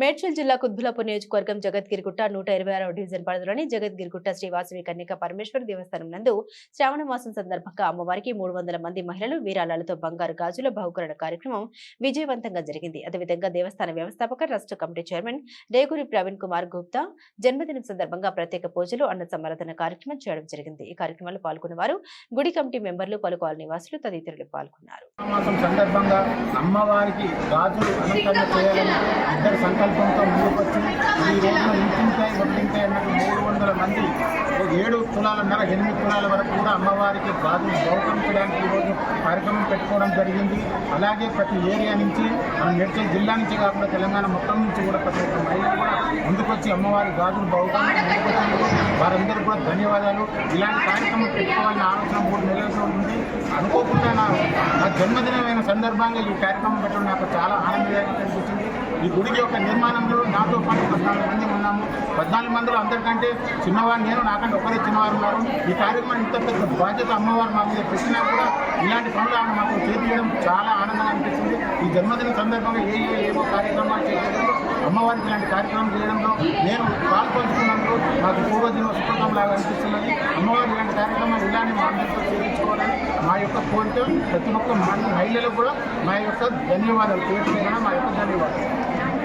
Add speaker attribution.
Speaker 1: మేడ్చల్ జిల్లా కుద్బులాపూర్ నియోజకవర్గం జగద్గిరిగుట్ట నూట ఇరవై ఆరవ డివిజన్ పరిధిలోని జగద్గిరిగుట్ట శ్రీవాసవి కన్యక పరమేశ్వర దేవస్థానం నందు శ్రావణ మాసం సందర్భంగా అమ్మవారికి మూడు వందల మంది మహిళలు వీరాలతో బంగారు గాజుల బహుకరణ కార్యక్రమం విజయవంతంగా జరిగింది. అదేవిధంగా దేవస్థాన వ్యవస్థాపక trust committee chairman Reguri Praveen Kumar Gupta జన్మదినం సందర్భంగా ప్రత్యేక పూజలు అన్న సమర్థన కార్యక్రమం చేయడం జరిగింది. ఈ కార్యక్రమంలో పాల్గొన్న వారు గుడి కమిటీ మెంబర్లు పలుకాల నివాసులు తదితరులు పాల్గొన్నారు.
Speaker 2: అమ్మవారికి గాజులు చేయాలని ఇద్దరు సంకల్పంతో ముందుకొచ్చి ఈ రోజున ఇంటింటాయి ఒంటింటాయి అన్నట్టు మూడు వందల మంది ఓ ఏడు తులాలన్నర ఎనిమిది తులాల వరకు కూడా అమ్మవారికి గాజులు గౌరవించడానికి ఈరోజు కార్యక్రమం పెట్టుకోవడం జరిగింది. అలాగే ప్రతి ఏరియా నుంచి మనం మెడ్చల్ జిల్లా నుంచి కాకుండా తెలంగాణ మొత్తం నుంచి కూడా ప్రతి ఒక్క మహిళ కూడా ముందుకొచ్చి అమ్మవారి గాజులు బహుకరించి వారందరూ కూడా ధన్యవాదాలు. ఇలాంటి కార్యక్రమం పెట్టుకోవాలని ఆలోచన మూడు నెలలతో ఉంది అనుకోకుండా నా నా జన్మదినమైన సందర్భంగా ఈ కార్యక్రమం పెట్టడం నాకు చాలా ఆనందదాయకంగా అనిపించింది. ఈ గుడికి యొక్క నిర్మాణంలో నాతో పాటు పద్నాలుగు మంది ఉన్నాము. పద్నాలుగు మందిలో అందరికంటే చిన్నవారు నేను నాకంటే ఒకరే చిన్నవారు ఉన్నారు. ఈ కార్యక్రమం ఇంత పెద్ద బాధ్యత అమ్మవారు మా మీద పెట్టినా కూడా ఇలాంటి పనులు ఆమె మాకు చేపించడం చాలా ఆనందంగా అనిపిస్తుంది. ఈ జన్మదిన సందర్భంగా ఏ ఏవో కార్యక్రమాలు చేయడంలో అమ్మవారికి ఇలాంటి కార్యక్రమం చేయడంలో నేను పాల్పంచుకున్నందుకు నాకు పూర్వజన్మ సుకృతం లాగా అనిపిస్తున్నది. అమ్మవారు ఇలాంటి కార్యక్రమం ఇలానే మా అందరితో చేయించుకోవాలి. మా యొక్క కోరిక ప్రతి ఒక్క మహిళలకు కూడా మా యొక్క ధన్యవాదాలు. పేరు మా యొక్క ధన్యవాదాలు.